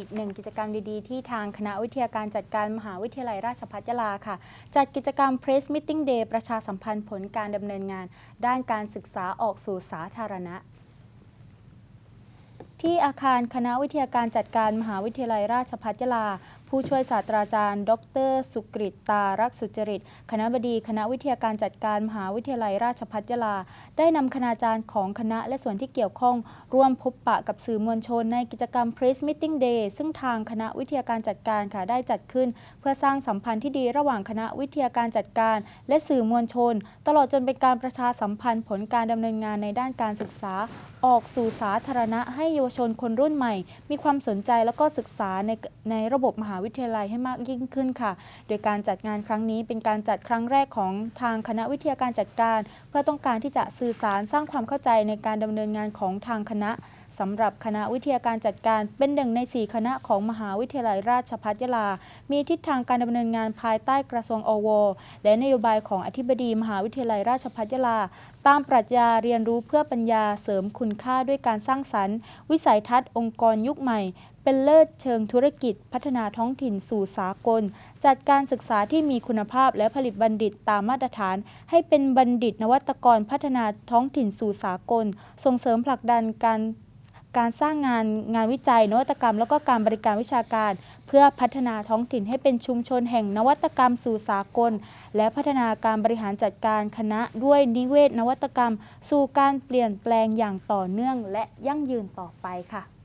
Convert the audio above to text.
อีกหนึ่งกิจกรรมดีๆ ที่ทางคณะวิทยาการจัดการมหาวิทยาลัยราชภัฏยะลาค่ะ จัดกิจกรรม Press Meeting Day ประชาสัมพันธ์ผลการดำเนินงาน ด้านการศึกษาออกสู่สาธารณะที่อาคารคณะวิทยาการจัดการมหาวิทยาลัยราชภัฏยะลา ผู้ช่วยศาสตราจารย์ ดร สุกฤตตารักสุจริต คณะบดีคณะวิทยาการจัดการมหาวิทยาลัยราชภัฏยะลา ได้นำคณาจารย์ของคณะและส่วนที่เกี่ยวข้อง ร่วมพบปะกับสื่อมวลชนในกิจกรรม Press Meeting Day ซึ่งทางคณะวิทยาการจัดการค่ะได้จัดขึ้น เพื่อสร้างสัมพันธ์ที่ดีระหว่างคณะวิทยาการจัดการ และสื่อมวลชน ตลอดจนเป็นการประชาสัมพันธ์ผลการดำเนินงานในด้านการศึกษา ออกสู่สาธารณะให้เยาวชนคนรุ่นใหม่ มีความสนใจแล้วก็ศึกษาในในระบบมหาวิทยาลัยให้มากยิ่งขึ้นค่ะ โดยการจัดงานครั้งนี้เป็นการจัดครั้งแรกของทางคณะวิทยาการจัดการ เพื่อต้องการที่จะสื่อสารสร้างความเข้าใจในการดำเนินงานของทางคณะสำหรับคณะวิทยาการจัดการเป็นหนึ่งใน 4 คณะของมหาวิทยาลัยราชภัฏยะลา มีทิศทางการดำเนินงานภายใต้กระทรวงอว และนโยบายของอธิบดีมหาวิทยาลัยราชภัฏยะลา ตามปรัชญาเรียนรู้เพื่อปัญญาเสริมคุณค่าด้วยการสร้างสรรค์ วิสัยทัศน์องค์กรยุคใหม่ เป็นเลิศเชิงธุรกิจ พัฒนาท้ององถิ่นสู่สากล จัดการศึกษาที่มีคุณภาพและผลิตบัณฑิตตามมาตรฐาน ให้เป็นบัณฑิตนวัตกรพัฒนาท้องถิ่นสู่สากล ส่งเสริมผลักดันการการสร้างงานงานวิจัย นวัตกรรม แล้วก็การบริการวิชาการ เพื่อพัฒนาท้องถิ่นให้เป็นชุมชนแห่งนวัตกรรมสู่สากล และพัฒนาการบริหารจัดการคณะด้วยนิเวศนวัตกรรม สู่การเปลี่ยนแปลงอย่างต่อเนื่อง และยั่งยืนต่อไปค่ะ